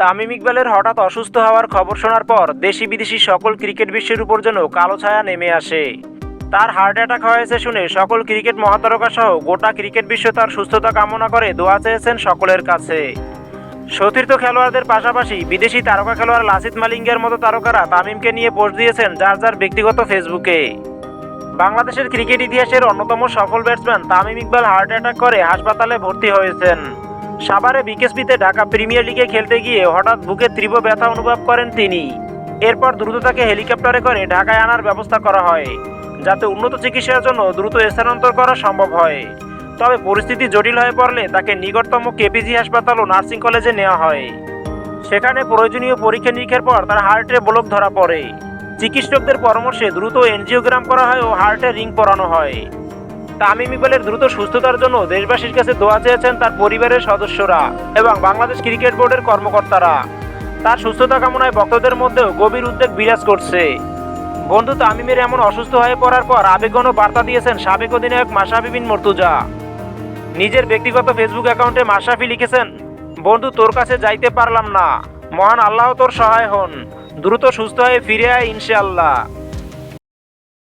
তামিম ইকবালের হঠাৎ অসুস্থ হওয়ার খবর শোনার পর দেশি বিদেশি সকল ক্রিকেট বিশ্বের উপর যেন কালো ছায়া নেমে আসে। তার হার্ট অ্যাটাক হয়েছে শুনে সকল ক্রিকেট মহাতারকা সহ গোটা ক্রিকেট বিশ্ব তার সুস্থতা কামনা করে দোয়া চেয়েছেন সকলের কাছে। সতীর্থ খেলোয়াড়দের পাশাপাশি বিদেশি তারকা খেলোয়াড় লাসিত মালিঙ্গের মতো তারকারা তামিমকে নিয়ে পোস্ট দিয়েছেন যার যার ব্যক্তিগত ফেসবুকে। বাংলাদেশের ক্রিকেট ইতিহাসের অন্যতম সফল batsman Tamim Iqbal heart attack করে হাসপাতালে ভর্তি হয়েছেন। সাভারে বিকেএসপিতে ঢাকা প্রিমিয়ার লিগে খেলতে গিয়ে হঠাৎ বুকে তীব্র ব্যথা অনুভব করেন তিনি। এরপর দ্রুত তাকে হেলিকপ্টারে করে ঢাকায় আনার ব্যবস্থা করা হয়, যাতে উন্নত চিকিৎসার জন্য দ্রুত স্থানান্তর করা সম্ভব হয়। তবে পরিস্থিতি জটিল হয়ে পড়লে তাকে নিকটতম কেপিজি হাসপাতাল ও নার্সিং কলেজে নেওয়া হয়। সেখানে প্রয়োজনীয় পরীক্ষা নিরীক্ষার পর তার হার্টে ব্লক ধরা পড়ে। চিকিৎসকদের পরামর্শে দ্রুত এনজিওগ্রাম করা হয় ও হার্টে রিং পরানো হয়। তামিম ইকবালের দ্রুত সুস্থতার জন্য দেশবাসীর কাছে দোয়া চেয়েছেন তার পরিবারের সদস্যরা এবং বাংলাদেশ ক্রিকেট বোর্ডের কর্মকর্তারা। তার সুস্থতা কামনায় ভক্তদের মধ্যেও গভীর উদ্বেগ বিরাজ করছে। বন্ধু তামিমের এমন অসুস্থ হয়ে পড়ার পর আবেগঘন বার্তা দিয়েছেন সাবেক অধিনায়ক মাশরাফি বিন মর্তুজা। নিজের ব্যক্তিগত ফেসবুক অ্যাকাউন্টে মাশরাফি লিখেছেন, বন্ধু, তোর কাছে যাইতে পারলাম না। মহান আল্লাহ তোর সহায় হন। দ্রুত সুস্থ হয়ে ফিরে আয় ইনশাআল্লাহ।